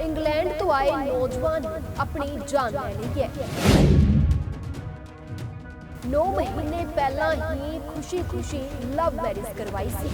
England ਤੋਂ ਆਏ ਨੌਜਵਾਨ ਨੇ ਆਪਣੀ ਜਾਨ ਲੈ ਲਈ ਹੈ। 9 ਮਹੀਨੇ ਪਹਿਲਾਂ ਹੀ ਖੁਸ਼ੀ-ਖੁਸ਼ੀ ਲਵ ਮੈਰਿਜ ਕਰਵਾਈ ਸੀ।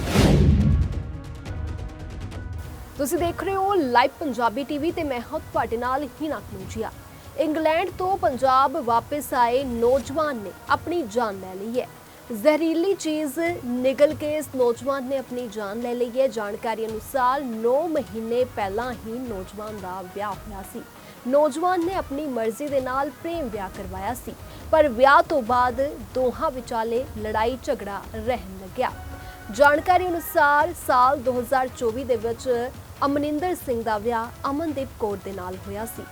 ਤੁਸੀਂ ਦੇਖ ਰਹੇ ਹੋ ਲਾਈਵ ਪੰਜਾਬੀ ਟੀਵੀ ਤੇ ਮੈਂ ਹਾਂ ਤੁਹਾਡੇ ਨਾਲ ਹੀਨਾ ਕਨੂਜੀਆ। ਇੰਗਲੈਂਡ ਤੋਂ ਪੰਜਾਬ ਵਾਪਸ ਆਏ ਨੌਜਵਾਨ ਨੇ ਆਪਣੀ ਜਾਨ ਲੈ ਲਈ ਹੈ। ਜ਼ਹਿਰੀਲੀ ਚੀਜ਼ ਨਿਗਲ ਕੇ ਇਸ ਨੌਜਵਾਨ ਨੇ ਆਪਣੀ ਜਾਨ ਲੈ ਲਈ ਹੈ। ਜਾਣਕਾਰੀ ਅਨੁਸਾਰ 9 ਮਹੀਨੇ ਪਹਿਲਾਂ ਹੀ ਨੌਜਵਾਨ ਦਾ ਵਿਆਹ ਹੋਇਆ ਸੀ। ਨੌਜਵਾਨ ਨੇ ਆਪਣੀ ਮਰਜ਼ੀ ਦੇ ਨਾਲ ਪ੍ਰੇਮ ਵਿਆਹ ਕਰਵਾਇਆ ਸੀ, ਪਰ ਵਿਆਹ ਤੋਂ ਬਾਅਦ ਦੋਹਾਂ ਵਿਚਾਲੇ ਲੜਾਈ ਝਗੜਾ ਰਹਿਣ ਲੱਗਿਆ। ਜਾਣਕਾਰੀ ਅਨੁਸਾਰ ਸਾਲ 2024 ਦੇ ਵਿੱਚ ਅਮਨਿੰਦਰ ਸਿੰਘ ਦਾ ਵਿਆਹ ਅਮਨਦੀਪ ਕੌਰ ਦੇ ਨਾਲ ਹੋਇਆ ਸੀ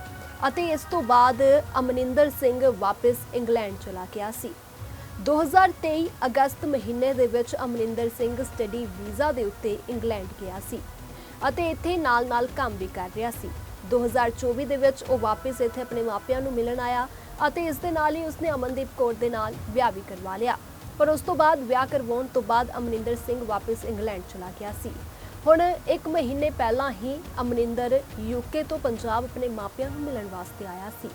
ਅਤੇ ਇਸ ਤੋਂ ਬਾਅਦ ਅਮਨਿੰਦਰ ਸਿੰਘ ਵਾਪਸ ਇੰਗਲੈਂਡ ਚਲਾ ਗਿਆ ਸੀ। 2023 ਅਗਸਤ ਮਹੀਨੇ ਦੇ ਵਿੱਚ ਅਮਰਿੰਦਰ ਸਿੰਘ ਸਟੱਡੀ ਵੀਜ਼ਾ ਦੇ ਉੱਤੇ ਇੰਗਲੈਂਡ ਗਿਆ ਸੀ ਅਤੇ ਇੱਥੇ ਨਾਲ-ਨਾਲ ਕੰਮ ਵੀ ਕਰ ਰਿਹਾ ਸੀ। 2024 ਦੇ ਵਿੱਚ ਉਹ ਵਾਪਸ ਇੱਥੇ ਆਪਣੇ ਮਾਪਿਆਂ ਨੂੰ ਮਿਲਣ ਆਇਆ ਅਤੇ ਇਸ ਦੇ ਨਾਲ ਹੀ ਉਸਨੇ ਅਮਨਦੀਪ ਕੌਰ ਦੇ ਨਾਲ ਵਿਆਹ ਵੀ ਕਰਵਾ ਲਿਆ। ਪਰ ਉਸ ਤੋਂ ਬਾਅਦ ਵਿਆਹ ਕਰਵਾਉਣ ਤੋਂ ਬਾਅਦ ਅਮਰਿੰਦਰ ਸਿੰਘ ਵਾਪਸ ਇੰਗਲੈਂਡ ਚਲਾ ਗਿਆ ਸੀ। ਹੁਣ ਇੱਕ ਮਹੀਨੇ ਪਹਿਲਾਂ ਹੀ ਅਮਰਿੰਦਰ ਯੂਕੇ ਤੋਂ ਪੰਜਾਬ ਆਪਣੇ ਮਾਪਿਆਂ ਨੂੰ ਮਿਲਣ ਵਾਸਤੇ ਆਇਆ ਸੀ।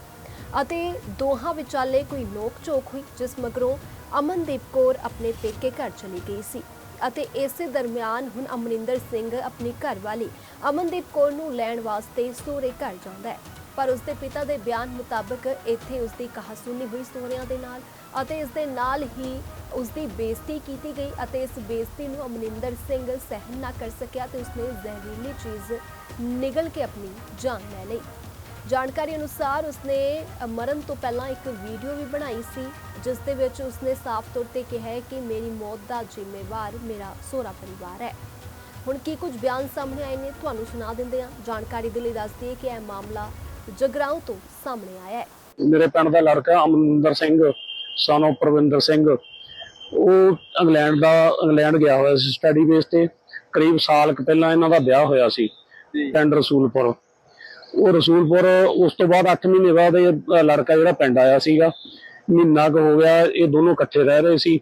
ਅਤੇ ਦੋਹਾਂ ਵਿਚਾਲੇ ਕੋਈ ਨੋਕ ਝੋਕ ਹੋਈ, ਜਿਸ ਮਗਰੋਂ ਅਮਨਦੀਪ ਕੌਰ ਆਪਣੇ ਪੇਕੇ ਘਰ ਚਲੀ ਗਈ ਸੀ ਅਤੇ ਇਸੇ ਦਰਮਿਆਨ ਹੁਣ ਅਮਰਿੰਦਰ ਸਿੰਘ ਆਪਣੀ ਘਰਵਾਲੀ ਅਮਨਦੀਪ ਕੌਰ ਨੂੰ ਲੈਣ ਵਾਸਤੇ ਸਹੁਰੇ ਘਰ ਜਾਂਦਾ ਹੈ। ਪਰ ਉਸਦੇ ਪਿਤਾ ਦੇ ਬਿਆਨ ਮੁਤਾਬਕ ਇੱਥੇ ਉਸਦੀ ਕਹਾਸੁਣੀ ਹੋਈ ਸਹੁਰਿਆਂ ਦੇ ਨਾਲ ਅਤੇ ਇਸ ਦੇ ਨਾਲ ਹੀ ਉਸਦੀ ਬੇਇੱਜ਼ਤੀ ਕੀਤੀ ਗਈ ਅਤੇ ਇਸ ਬੇਇੱਜ਼ਤੀ ਨੂੰ ਅਮਰਿੰਦਰ ਸਿੰਘ ਸਹਿਨ ਨਾ ਕਰ ਸਕਿਆ ਤੇ ਉਸਨੇ ਜ਼ਹਿਰੀਲੀ ਚੀਜ਼ ਨਿਗਲ ਕੇ ਆਪਣੀ ਜਾਨ ਲੈ ਲਈ। ਜਾਣਕਾਰੀ ਅਨੁਸਾਰ ਉਸਨੇ ਮਰਨ ਤੋਂ ਪਹਿਲਾਂ ਇੱਕ ਵੀਡੀਓ ਵੀ ਬਣਾਈ ਸੀ ਜਿਸ ਦੇ ਵਿੱਚ ਉਸਨੇ ਸਾਫ਼ ਤੌਰ ਤੇ ਕਿਹਾ ਹੈ ਕਿ ਮੇਰੀ ਮੌਤ ਦਾ ਜ਼ਿੰਮੇਵਾਰ ਮੇਰਾ ਸਹੁਰਾ ਪਰਿਵਾਰ ਹੈ। ਹੁਣ ਕੀ ਕੁਝ ਬਿਆਨ ਸਾਹਮਣੇ ਆਏ ਨੇ ਤੁਹਾਨੂੰ ਸੁਣਾ ਦਿੰਦੇ ਹਾਂ। ਜਾਣਕਾਰੀ ਦੇ ਲਈ ਦੱਸ ਦਈਏ ਕਿ ਇਹ ਮਾਮਲਾ ਜਗਰਾਉਂ ਤੋਂ ਸਾਹਮਣੇ ਆਇਆ ਹੈ। ਮੇਰੇ ਪਿੰਡ ਦਾ ਲੜਕਾ ਅਮਰਿੰਦਰ ਸਿੰਘ ਸਨ ਪ੍ਰਵਿੰਦਰ ਸਿੰਘ। ਉਹ ਇੰਗਲੈਂਡ ਦਾ ਇੰਗਲੈਂਡ ਗਿਆ ਹੋਇਆ ਸੀ ਸਟੱਡੀ ਬੇਸ ਤੇ। ਕਰੀਬ ਸਾਲ ਕੁ ਪਹਿਲਾਂ ਇਹਨਾਂ ਦਾ ਵਿਆਹ ਹੋਇਆ ਸੀ ਪਿੰਡ ਰਸੂਲਪੁਰ। ਉਹ ਰਸੂਲਪੁਰ ਉਸ ਤੋਂ ਬਾਅਦ 8 ਮਹੀਨੇ ਬਾਅਦ ਇਹ ਲੜਕਾ ਜਿਹੜਾ ਪਿੰਡ ਆਇਆ ਸੀਗਾ ਮਹੀਨਾ ਕੁ ਹੋ ਗਿਆ ਇਹ ਦੋਨੋਂ ਇਕੱਠੇ ਰਹਿ ਰਹੇ ਸੀ।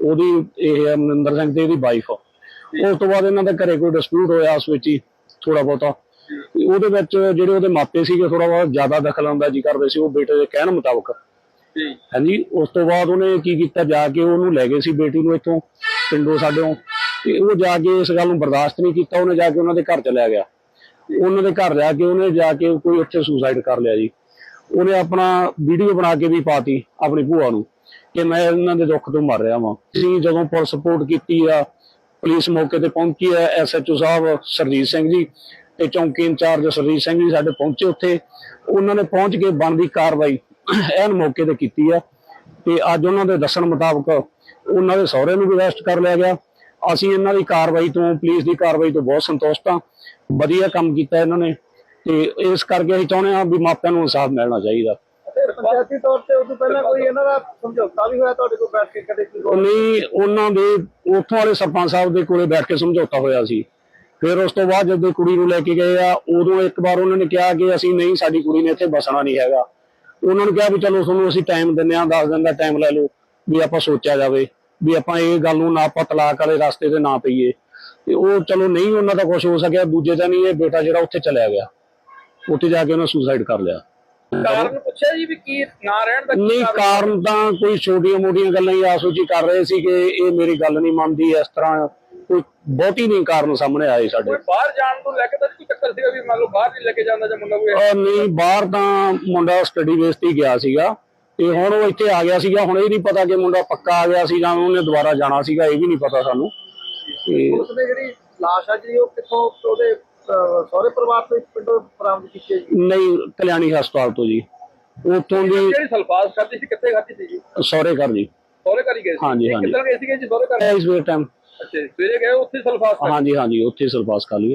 ਉਹਦੀ ਇਹ ਅਮਰਿੰਦਰ ਸਿੰਘ ਤੇ ਇਹਦੀ ਵਾਈਫ ਉਸ ਤੋਂ ਬਾਅਦ ਇਹਨਾਂ ਦੇ ਘਰੇ ਕੋਈ ਡਿਸਪਿਊਟ ਹੋਇਆ ਉਸ ਵਿੱਚ ਹੀ ਥੋੜਾ ਬਹੁਤਾ। ਉਹਦੇ ਵਿੱਚ ਜਿਹੜੇ ਉਹਦੇ ਮਾਪੇ ਸੀਗੇ ਥੋੜਾ ਬਹੁਤ ਜ਼ਿਆਦਾ ਦਖਲ ਅੰਦਾਜ਼ੀ ਕਰਦੇ ਸੀ ਉਹ ਬੇਟੇ ਦੇ ਕਹਿਣ ਮੁਤਾਬਕ। ਹਾਂਜੀ ਉਸ ਤੋਂ ਬਾਅਦ ਉਹਨੇ ਕੀ ਕੀਤਾ ਜਾ ਕੇ ਉਹਨੂੰ ਲੈ ਗਏ ਸੀ ਬੇਟੀ ਨੂੰ ਇੱਥੋਂ ਪਿੰਡੋਂ ਸਾਡੇੋਂ ਤੇ ਉਹ ਜਾ ਕੇ ਇਸ ਗੱਲ ਨੂੰ ਬਰਦਾਸ਼ਤ ਨਹੀਂ ਕੀਤਾ ਉਹਨੇ ਜਾ ਕੇ ਉਹਨਾਂ ਦੇ ਘਰ ਚਲਿਆ ਗਿਆ। ਉਹਨਾਂ ਦੇ ਘਰ ਜਾ ਕੇ, ਉਹਨੇ ਜਾ ਕੇ ਕੋਈ ਉੱਥੇ ਸੁਸਾਈਡ ਕਰ ਲਿਆ ਜੀ। ਉਹਨੇ ਆਪਣਾ ਵੀਡੀਓ ਬਣਾ ਕੇ ਵੀ ਪਾਤੀ ਆਪਣੀ ਭੂਆ ਨੂੰ ਕਿ ਮੈਂ ਇਹਨਾਂ ਦੇ ਦੁੱਖ ਤੋਂ ਮਰ ਰਿਹਾ ਵਾਂ। ਅਸੀਂ ਜਦੋਂ ਪੁਲਿਸ ਸਪੋਰਟ ਕੀਤੀ ਆ ਪੁਲਿਸ ਮੌਕੇ ਤੇ ਪਹੁੰਚੀ ਹੈ ਐਸਐਚਓ ਸਾਹਿਬ ਸਰਜੀਤ ਸਿੰਘ ਜੀ ਤੇ ਚੌਂਕੀ ਇੰਚਾਰਜ ਸਰਜੀਤ ਸਿੰਘ ਜੀ ਸਾਡੇ ਪਹੁੰਚੇ ਉੱਥੇ। ਉਹਨਾਂ ਨੇ ਪਹੁੰਚ ਕੇ ਬਣਦੀ ਕਾਰਵਾਈ ਐਨ ਮੌਕੇ ਤੇ ਕੀਤੀ ਆ ਤੇ ਅੱਜ ਉਹਨਾਂ ਦੇ ਦੱਸਣ ਮੁਤਾਬਕ ਉਹਨਾਂ ਦੇ ਸਹੁਰੇ ਨੂੰ ਵੀ ਅਰੈਸਟ ਕਰ ਲਿਆ ਗਿਆ। ਅਸੀਂ ਇਹਨਾਂ ਦੀ ਕਾਰਵਾਈ ਤੋਂ ਪੁਲਿਸ ਦੀ ਕਾਰਵਾਈ ਤੋਂ ਬਹੁਤ ਸੰਤੁਸ਼ਟ ਹਾਂ। ਵਧੀਆ ਕੰਮ ਕੀਤਾ ਇਹਨਾਂ ਨੇ ਤੇ ਇਸ ਕਰਕੇ ਅਸੀਂ ਚਾਹੁੰਦੇ ਹਾਂ ਵੀ ਮਾਪਿਆਂ ਨੂੰ ਇਨਸਾਫ ਮਿਲਣਾ ਚਾਹੀਦਾ। ਪੰਚਾਇਤੀ ਤੌਰ ਤੇ ਉਦੋਂ ਪਹਿਲਾਂ ਕੋਈ ਇਹਨਾਂ ਦਾ ਸਮਝੌਤਾ ਵੀ ਹੋਇਆ ਤੁਹਾਡੇ ਕੋਲ ਬੈਠ ਕੇ ਕਦੇ ਕੀ ਉਹ ਨਹੀਂ ਉਹਨਾਂ ਦੇ ਉੱਥੋਂ ਵਾਲੇ ਸਰਪੰਚ ਸਾਹਿਬ ਦੇ ਕੋਲੇ ਬੈਠ ਕੇ ਸਮਝੌਤਾ ਹੋਇਆ ਸੀ। ਫਿਰ ਉਸ ਤੋਂ ਬਾਅਦ ਜਦੋਂ ਕੁੜੀ ਨੂੰ ਲੈ ਕੇ ਗਏ ਆ ਉਦੋਂ ਇੱਕ ਵਾਰ ਉਹਨਾਂ ਨੇ ਕਿਹਾ ਕਿ ਅਸੀਂ ਨਹੀਂ ਸਾਡੀ ਕੁੜੀ ਨੇ ਇੱਥੇ ਬਸਣਾ ਨਹੀਂ ਹੈਗਾ। ਉਹਨਾਂ ਨੂੰ ਕਿਹਾ ਵੀ ਚਲੋ ਤੁਹਾਨੂੰ ਅਸੀਂ ਟਾਈਮ ਦਿੰਦੇ ਹਾਂ 10 ਦਿਨ ਦਾ ਟਾਈਮ ਲੈ ਲਓ ਵੀ ਆਪਾਂ ਸੋਚਿਆ ਜਾਵੇ। ਵੀ ਆਪਾਂ ਇਹ ਗੱਲ ਨੂੰ ਨਾ ਆਪਾਂ ਤਲਾਕ ਵਾਲੇ ਰਸਤੇ ਤੇ ਨਾ ਪਈਏ। ਤੇ ਉਹ ਚਲੋ ਨਹੀਂ ਉਹਨਾਂ ਦਾ ਕੁਝ ਹੋ ਸਕਿਆ ਦੂਜੇ ਦਿਨ ਹੀ ਇਹ ਬੇਟਾ ਜਿਹੜਾ ਉੱਥੇ ਚਲਿਆ ਗਿਆ। ਉੱਥੇ ਜਾ ਕੇ ਉਹਨੇ ਸੁਸਾਈਡ ਕਰ ਲਿਆ। ਕਾਰਨ ਪੁੱਛਿਆ ਜੀ ਵੀ ਕੀ ਨਾ ਰਹਿਣ ਦਾ ਕੀ ਨਹੀਂ ਕਾਰਨ? ਤਾਂ ਕੋਈ ਛੋਟੀਆਂ ਮੋਟੀਆਂ ਗੱਲਾਂ ਹੀ ਆਸੋ ਜੀ ਕਰ ਰਹੇ ਸੀ ਕਿ ਇਹ ਮੇਰੀ ਗੱਲ ਨਹੀਂ ਮੰਨਦੀ ਇਸ ਤਰ੍ਹਾਂ ਕੋਈ ਬਹੁਤੀ ਨਹੀਂ ਕਾਰਨ ਸਾਹਮਣੇ ਆਏ ਸਾਡੇ। ਬਾਹਰ ਜਾਣ ਨੂੰ ਲੈ ਕੇ ਤਾਂ ਨਹੀਂ ਕੋਈ ਚੱਕਰ ਸੀਗਾ ਵੀ ਮੰਨ ਲਓ ਬਾਹਰ ਨਹੀਂ ਲੈ ਕੇ ਜਾਂਦਾ ਜਾਂ ਮੁੰਡਾ ਕੋਈ ਅਹ ਨਹੀਂ ਬਾਹਰ ਤਾਂ ਮੁੰਡਾ ਸਟੱਡੀ ਬੇਸ ਤੇ ਗਿਆ ਸੀਗਾ। ਤੇ ਹੁਣ ਉਹ ਇੱਥੇ ਆ ਗਿਆ ਸੀਗਾ ਹੁਣ ਇਹ ਨਹੀਂ ਪਤਾ ਕਿ ਮੁੰਡਾ ਪੱਕਾ ਆ ਗਿਆ ਸੀ ਜਾਂ ਉਹਨੇ ਦੁਬਾਰਾ ਜਾਣਾ ਸੀਗਾ ਇਹ ਵੀ ਨਹੀਂ ਪਤਾ ਸਾਨੂੰ। ਤੇ ਉਸਨੇ ਜਿਹੜੀ ਲਾਸ਼ ਆ ਜਿਹੜੀ ਉਹ ਕਿੱਥੋਂ ਉਹਦੇ ਸਹੁਰੇ ਪਰਿਵਾਰ ਤੋਂ ਪਿੰਡੋਂ ਬਰਾਮਦ ਕੀਤੀ ਹੈ ਜੀ? ਨਹੀਂ ਕਲਿਆਣੀ ਹਸਪਤਾਲ ਤੋਂ ਜੀ। ਉੱਥੋਂ ਦੀ ਜਿਹੜੀ ਸਲਫਾਸ ਖਾਦੀ ਸੀ ਕਿੱਥੇ ਖਾਦੀ ਸੀ ਜੀ? ਸਹੁਰੇ ਘਰ ਜੀ। ਸਹੁਰੇ ਘਰ ਹੀ ਗਏ ਸੀ? ਹਾਂਜੀ, ਹਾਂਜੀ। ਕਿੱਧਰ ਗਏ ਸੀਗੇ ਜੀ ਸਹੁਰੇ ਘਰ? ਇਸ ਵੇਲੇ ਟਾਈਮ ਅੱਛਾ ਜੀ, ਸਵੇਰੇ ਗਏ ਉੱਥੇ ਸਲਫਾਸ ਖਾਧੀ। ਹਾਂਜੀ ਹਾਂਜੀ ਉੱਥੇ ਸਰਪਾਸ ਕਰ ਲਈਏ।